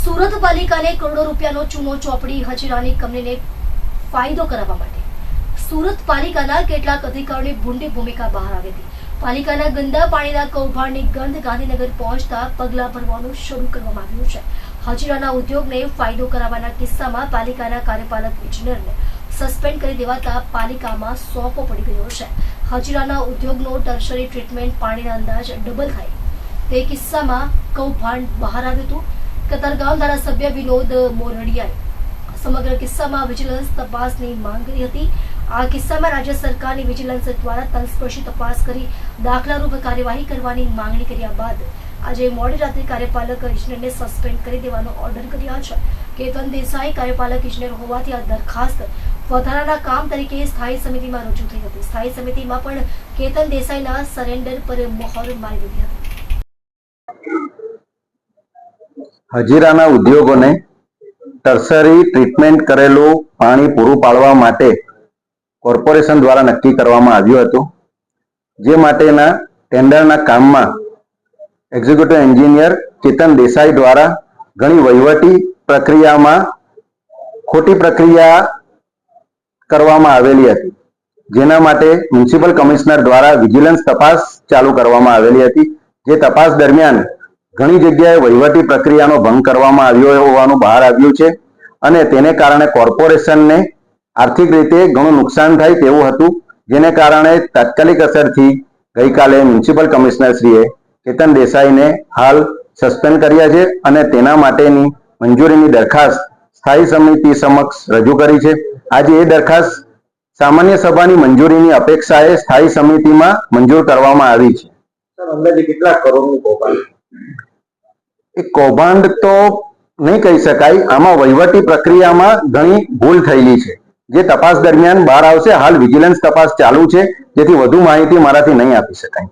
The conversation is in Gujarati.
સુરત પાલિકાને કરોડો રૂપિયાનો ચૂનો ચોપડી હજીરાની કંપનીને ફાયદો કરાવવા માટે. સુરત પાલિકાના કેટલાક અધિકારીઓની ભૂંડી ભૂમિકા બહાર આવી હતી. પાલિકાના ગંદા પાણીના કૌભાંડની ગંધ ગાંધીનગર પહોંચતા પગલાં ભરવાનું શરૂ કરવામાં આવ્યું છે. હજીરાના ઉદ્યોગને ફાયદો કરાવવાના કિસ્સામાં પાલિકાના કાર્યપાલક ઇજનેરને સસ્પેન્ડ કરી દેવાતા પાલિકામાં સોંપો પડી ગયો છે. હજીરાના ઉદ્યોગનો ટર્શરી ટ્રીટમેન્ટ પાણીના અંદાજ ડબલ થાય. તે કિસ્સામાં કૌભાંડ બહાર આવ્યું હતું. કતારગામ ધારાસભ્ય વિનોદ મોરડિયાએ સમગ્ર કિસ્સામાં વિજિલન્સ તપાસની માંગ કરી હતી. આ કિસ્સામાં રાજ્ય સરકારની વિજિલન્સ દ્વારા તલસ્પર્શી તપાસ કરી દાખલારૂપ કાર્યવાહી કરવાની માંગણી કર્યા બાદ આજે મોડી રાત્રે કાર્યપાલક ઇજનેરને સસ્પેન્ડ કરી દેવાનો ઓર્ડર કર્યા છે. કેતન દેસાઈ કાર્યપાલક ઇજનેર હોવાથી આ દરખાસ્ત વધારાના કામ તરીકે સ્થાયી સમિતિમાં રજૂ થઈ હતી. સ્થાયી સમિતિમાં પણ કેતન દેસાઈના સરેન્ડર પર મોહર મારી દીધી હતી. હજીરાના ઉદ્યોગોને ટર્સરી ટ્રીટમેન્ટ કરેલું પાણી પૂરું પાડવા માટે કોર્પોરેશન દ્વારા નક્કી કરવામાં આવ્યું હતું. જે માટેના ટેન્ડરના કામમાં એક્ઝિક્યુટિવ એન્જિનિયર ચેતન દેસાઈ દ્વારા ઘણી વહીવટી પ્રક્રિયામાં ખોટી પ્રક્રિયા કરવામાં આવેલી હતી. જેના માટે મ્યુનિસિપલ કમિશનર દ્વારા વિજિલન્સ તપાસ ચાલુ કરવામાં આવેલી હતી. જે તપાસ દરમિયાન ઘણી જગ્યાએ વહીવટી પ્રક્રિયાનો ભંગ કરવામાં આવ્યો હોવાનું બહાર આવ્યું છે અને તેને કારણે કોર્પોરેશનને આર્થિક રીતે ઘણું નુકસાન થાય તેવું હતું, જેને કારણે તાત્કાલિક અસરથી ગઈકાલે મ્યુનિસિપલ કમિશનરશ્રીએ કેતન દેસાઈને હાલ સસ્પેન્ડ કર્યા છે અને તેના માટેની મંજૂરીની દરખાસ્ત સ્થાયી સમિતિ સમક્ષ રજૂ કરી છે. આજે એ દરખાસ્ત સામાન્ય સભાની મંજૂરીની અપેક્ષાએ સ્થાયી સમિતિમાં મંજૂર કરવામાં આવી છે. સર, અંદાજે કેટલા કરોડનું કૌભાંડ એ કૌભાંડ તો નહીં કહી શકાય, આમાં વહીવટી પ્રક્રિયામાં ઘણી ભૂલ થયેલી છે. જે તપાસ દરમિયાન બહાર આવશે, હાલ વિજિલન્સ તપાસ ચાલુ છે, જેથી વધુ માહિતી મારાથી નહીં આપી શકાય.